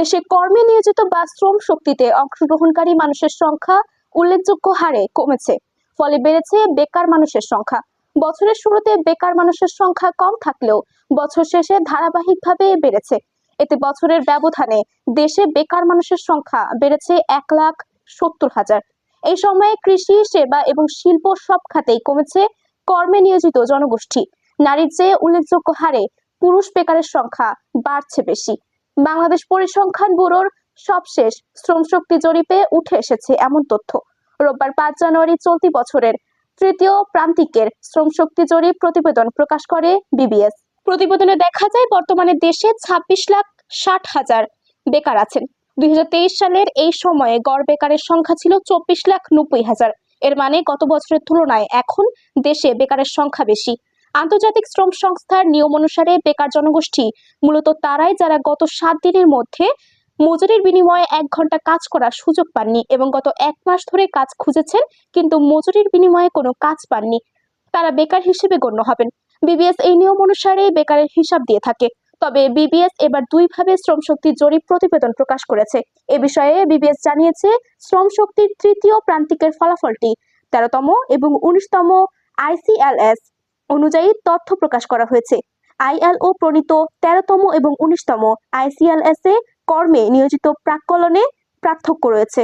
দেশে কর্মে নিয়োজিত বা শ্রম শক্তিতে অংশগ্রহণকারী মানুষের সংখ্যা উল্লেখযোগ্য হারে কমেছে, ফলে বেড়েছে বেকার মানুষের সংখ্যা। বছরের শুরুতে বেকার মানুষের সংখ্যা কম থাকলেও বছর শেষে ধারাবাহিকভাবে বেড়েছে। এতে বছরের ব্যবধানে দেশে বেকার মানুষের সংখ্যা বেড়েছে এক লাখ সত্তর হাজার। এই সময়ে কৃষি, সেবা এবং শিল্প সব খাতেই কমেছে কর্মে নিয়োজিত জনগোষ্ঠী। নারীর চেয়ে উল্লেখযোগ্য হারে পুরুষ বেকারের সংখ্যা বাড়ছে বেশি। বাংলাদেশ পরিসংখ্যান ব্যুরোর সবশেষ শ্রম শক্তি জরিপে উঠে এসেছে এমন তথ্য। রোববার পাঁচ জানুয়ারি চলতি বছরের তৃতীয় প্রান্তিকের শ্রম শক্তি জরিপ প্রতিবেদন প্রকাশ করে বিবিএস। প্রতিবেদনে দেখা যায়, বর্তমানে দেশে ছাব্বিশ লাখ ষাট হাজার বেকার আছেন। দুই হাজার তেইশ সালের এই সময়ে গড় বেকারের সংখ্যা ছিল চব্বিশ লাখ নব্বই হাজার। এর মানে গত বছরের তুলনায় এখন দেশে বেকারের সংখ্যা বেশি। আন্তর্জাতিক শ্রম সংস্থার নিয়ম অনুসারে বেকার জনগোষ্ঠী, মূলত তারাই যারা গত সাত দিনের মধ্যে মজুরির বিনিময়ে এক ঘণ্টা কাজ করার সুযোগ পাননি এবং গত এক মাস ধরে কাজ খুঁজেছেন, কিন্তু মজুরির বিনিময়ে কোনো কাজ পাননি। তারা বেকার হিসেবে গণ্য হবেন। বিবিএস এই নিয়ম অনুসারে বেকারের হিসাব দিয়ে থাকে। তবে বিবিএস এবার দুইভাবে শ্রম শক্তি জরিপ প্রতিবেদন প্রকাশ করেছে। এ বিষয়ে বিবিএস জানিয়েছে শ্রম শক্তির তৃতীয় প্রান্তিকের ফলাফলটি তেরোতম এবং উনিশতম আইসিএলএস অনুযায়ী তথ্য প্রকাশ করা হয়েছে। আইএলও প্রণীত তেরোতম এবং উনিশতম আইসিএলএস এ কর্মে নিয়োজিত প্রাক্কলনে পার্থক্য রয়েছে।